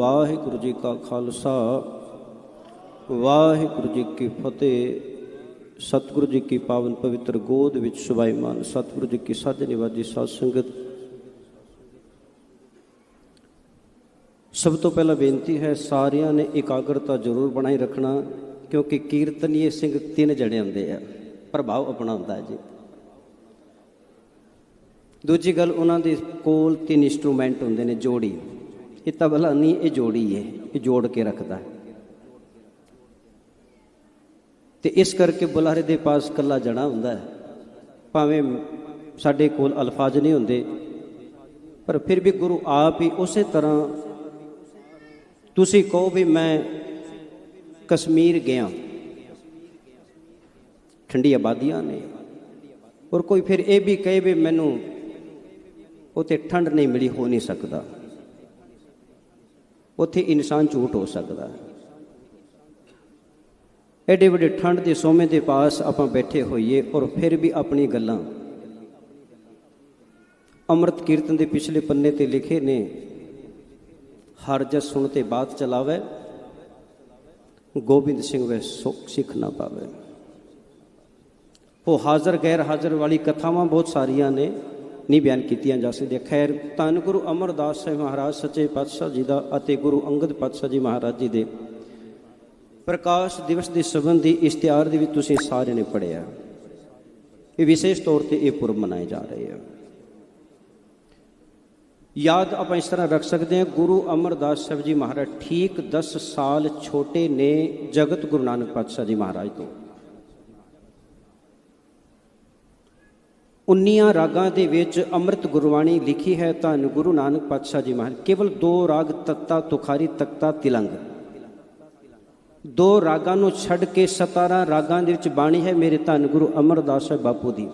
ਵਾਹਿਗੁਰੂ ਜੀ ਕਾ ਖਾਲਸਾ, ਵਾਹਿਗੁਰੂ ਜੀ ਕੀ ਫਤਿਹ, ਸਤਿਗੁਰੂ ਜੀ ਕੀ ਪਾਵਨ ਪਵਿੱਤਰ ਗੋਦ ਵਿੱਚ ਸੁਭਾਈਮਾਨ ਸਤਿਗੁਰੂ ਜੀ ਕੀ ਸਾਧ ਨਿਵਾਜੀ ਸਾਧ ਸੰਗਤ। ਸਭ ਤੋਂ ਪਹਿਲਾਂ ਬੇਨਤੀ ਹੈ, ਸਾਰਿਆਂ ਨੇ ਇਕਾਗਰਤਾ ਜ਼ਰੂਰ ਬਣਾਈ ਰੱਖਣਾ, ਕਿਉਂਕਿ ਕੀਰਤਨੀਏ ਸਿੰਘ ਤਿੰਨ ਜਣੇ ਹੁੰਦੇ ਆ, ਪ੍ਰਭਾਵ ਅਪਣਾਉਂਦਾ ਹੈ ਜੀ। ਦੂਜੀ ਗੱਲ, ਉਹਨਾਂ ਦੇ ਕੋਲ ਤਿੰਨ ਇਨਸਟਰੂਮੈਂਟ ਹੁੰਦੇ ਨੇ, ਜੋੜੀ। ਇਹ ਤਬਲਾ ਨਹੀਂ, ਇਹ ਜੋੜੀ ਹੈ ਇਹ ਜੋੜ ਕੇ ਰੱਖਦਾ ਹੈ ਤੇ ਇਸ ਕਰਕੇ ਬੁਲਾਰੇ ਦੇ ਪਾਸ ਕੱਲਾ ਜਣਾ ਹੁੰਦਾ ਹੈ ਭਾਵੇਂ ਸਾਡੇ ਕੋਲ ਅਲਫਾਜ਼ ਨਹੀਂ ਹੁੰਦੇ, ਪਰ ਫਿਰ ਵੀ ਗੁਰੂ ਆਪ ਹੀ ਉਸੇ ਤਰ੍ਹਾਂ ਤੁਸੀਂ ਕਹੋ ਵੀ ਮੈਂ ਕਸ਼ਮੀਰ ਗਿਆ। ਠੰਡੀ ਆਬਾਦੀਆਂ ਨੇ। ਔਰ ਕੋਈ ਫਿਰ ਇਹ ਵੀ ਕਹੇ ਵੀ ਮੈਨੂੰ ਉਥੇ ਠੰਡ ਨਹੀਂ ਮਿਲੀ, ਹੋ ਨਹੀਂ ਸਕਦਾ। ਉੱਥੇ ਇਨਸਾਨ ਝੂਠ ਹੋ ਸਕਦਾ ਐਡੇ ਵੱਡੇ ਠੰਡ ਦੇ ਸੋਮੇ ਦੇ ਪਾਸ ਆਪਾਂ ਬੈਠੇ ਹੋਈਏ ਔਰ ਫਿਰ ਵੀ ਆਪਣੀ ਗੱਲਾਂ। ਅੰਮ੍ਰਿਤ ਕੀਰਤਨ ਦੇ ਪਿਛਲੇ ਪੰਨੇ ਤੇ ਲਿਖੇ ਨੇ, ਹਰ ਜਸ ਸੁਣ ਤੇ ਬਾਤ ਚਲਾਵੇ, ਗੋਬਿੰਦ ਸਿੰਘ ਵੇ ਸਿੱਖ ਨਾ ਪਾਵੇ। ਉਹ ਹਾਜ਼ਰ, ਗੈਰ ਹਾਜ਼ਰ ਵਾਲੀ ਕਥਾਵਾਂ ਬਹੁਤ ਸਾਰੀਆਂ ਨੇ। ਨਹੀਂ ਬਿਆਨ ਕੀਤੀਆਂ ਜਾ ਸਕਦੀਆਂ। ਖੈਰ, ਧੰਨ ਗੁਰੂ ਅਮਰਦਾਸ ਸਾਹਿਬ ਮਹਾਰਾਜ, ਸੱਚੇ ਪਾਤਸ਼ਾਹ ਜੀ ਦਾ ਅਤੇ ਗੁਰੂ ਅੰਗਦ ਪਾਤਸ਼ਾਹ ਜੀ ਮਹਾਰਾਜ ਜੀ ਦੇ ਪ੍ਰਕਾਸ਼ ਦਿਵਸ ਦੇ ਸੰਬੰਧੀ ਇਸ਼ਤਿਹਾਰ ਦੇ ਵਿੱਚ ਤੁਸੀਂ ਸਾਰਿਆਂ ਨੇ ਪੜ੍ਹਿਆ ਇਹ ਵਿਸ਼ੇਸ਼ ਤੌਰ ਤੇ ਇਹ ਪੁਰਬ ਮਨਾਏ ਜਾ ਰਹੇ ਆ। ਯਾਦ ਆਪਾਂ ਇਸ ਤਰ੍ਹਾਂ ਰੱਖ ਸਕਦੇ ਹਾਂ, ਗੁਰੂ ਅਮਰਦਾਸ ਸਾਹਿਬ ਜੀ ਮਹਾਰਾਜ ਠੀਕ 10 ਸਾਲ ਛੋਟੇ ਨੇ ਜਗਤ ਗੁਰੂ ਨਾਨਕ ਪਾਤਸ਼ਾਹ ਜੀ ਮਹਾਰਾਜ ਤੋਂ। 19 ਰਾਗਾਂ ਦੇ ਵਿੱਚ ਅੰਮ੍ਰਿਤ ਗੁਰਬਾਣੀ ਲਿਖੀ ਹੈ ਧੰਨ ਗੁਰੂ ਨਾਨਕ ਪਾਤਸ਼ਾਹ ਜੀ ਮਹਾਰਾਜ, ਕੇਵਲ ਦੋ ਰਾਗ ਤੱਤਾ ਤੁਖਾਰੀ ਤਖਤਾ ਤਿਲੰਗ। ਦੋ ਰਾਗਾਂ ਨੂੰ ਛੱਡ ਕੇ 17 ਰਾਗਾਂ ਦੇ ਵਿੱਚ ਬਾਣੀ ਹੈ, ਮੇਰੇ ਧੰਨ ਗੁਰੂ ਅਮਰਦਾਸ ਸਾਹਿਬ ਬਾਪੂ ਦੀ।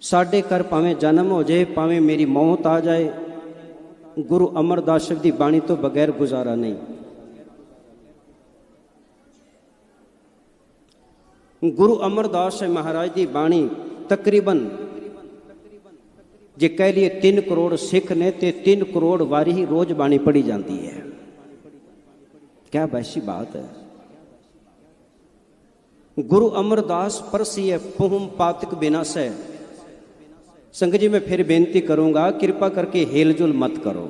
ਸਾਡੇ ਘਰ ਭਾਵੇਂ ਜਨਮ ਹੋ ਜਾਏ, ਭਾਵੇਂ ਮੇਰੀ ਮੌਤ ਆ ਜਾਏ, ਗੁਰੂ ਅਮਰਦਾਸ ਸਾਹਿਬ ਦੀ ਬਾਣੀ ਤੋਂ ਬਗੈਰ ਗੁਜ਼ਾਰਾ ਨਹੀਂ। ਗੁਰੂ ਅਮਰਦਾਸ ਸਾਹਿਬ ਮਹਾਰਾਜ ਦੀ ਬਾਣੀ ਤਕਰੀਬਨ ਜੇ ਕਹਿ ਲਈਏ 3 ਕਰੋੜ ਸਿੱਖ ਨੇ ਤੇ 3 ਕਰੋੜ ਵਾਰੀ ਹੀ ਰੋਜ਼ ਬਾਣੀ ਪੜੀ ਜਾਂਦੀ ਹੈ क्या वैसी बात है गुरु अमरदास परसी है पुहम पातक विनाश है संगत जी मैं फिर बेनती करूंगा कृपा करके हेलजुल मत करो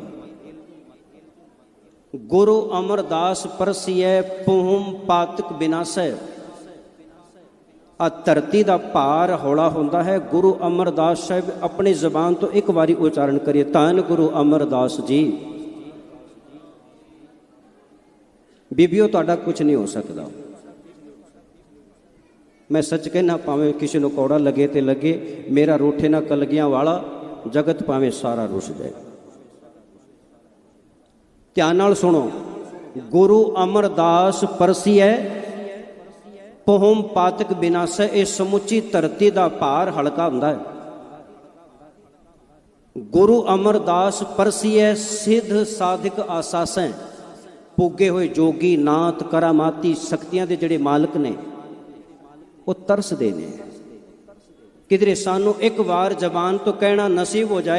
गुरु अमरदास परसी है पुहम पातक विनाश है ਆ ਧਰਤੀ ਦਾ ਭਾਰ ਹੌਲਾ ਹੁੰਦਾ ਹੈ। ਗੁਰੂ ਅਮਰਦਾਸ ਸਾਹਿਬ ਆਪਣੀ ਜ਼ਬਾਨ ਤੋਂ ਇੱਕ ਵਾਰੀ ਉਚਾਰਨ ਕਰੀਏ। ਧੰਨ ਗੁਰੂ ਅਮਰਦਾਸ ਜੀ। ਬੀਬੀਓ, ਤੁਹਾਡਾ ਕੁਝ ਨਹੀਂ ਹੋ ਸਕਦਾ। ਮੈਂ ਸੱਚ ਕਹਿਣਾ ਭਾਵੇਂ ਕਿਸੇ ਨੂੰ ਕੌੜਾ ਲੱਗੇ ਤੇ ਲੱਗੇ, ਮੇਰਾ ਰੋਠੇ ਨਾ ਕਲਗੀਆਂ ਵਾਲਾ, ਜਗਤ ਭਾਵੇਂ ਸਾਰਾ ਰੁੱਸ ਜਾਏ। ਧਿਆਨ ਨਾਲ ਸੁਣੋ, ਗੁਰੂ ਅਮਰਦਾਸ ਪਰਸੀ ਹੈ ਪਹੁਮ ਪਾਤਕ ਬਿਨਾਸੈ ਇਹ ਸਮੁੱਚੀ ਧਰਤੀ ਦਾ ਭਾਰ ਹਲਕਾ ਹੁੰਦਾ ਹੈ। ਗੁਰੂ ਅਮਰਦਾਸ ਪਰਸੀਐ, ਸਿੱਧ ਸਾਧਕ ਆਸਾਸੈ। ਪੁੱਗੇ ਹੋਏ ਜੋਗੀ ਨਾਥ ਕਰਾਮਾਤੀ ਸ਼ਕਤੀਆਂ ਦੇ ਜਿਹੜੇ ਮਾਲਕ ਨੇ, ਉਹ ਤਰਸਦੇ ਨੇ। ਕਿਧਰੇ ਸਾਨੂੰ ਇੱਕ ਵਾਰ ਜ਼ਬਾਨ ਤੋਂ ਕਹਿਣਾ ਨਸੀਬ ਹੋ ਜਾਏ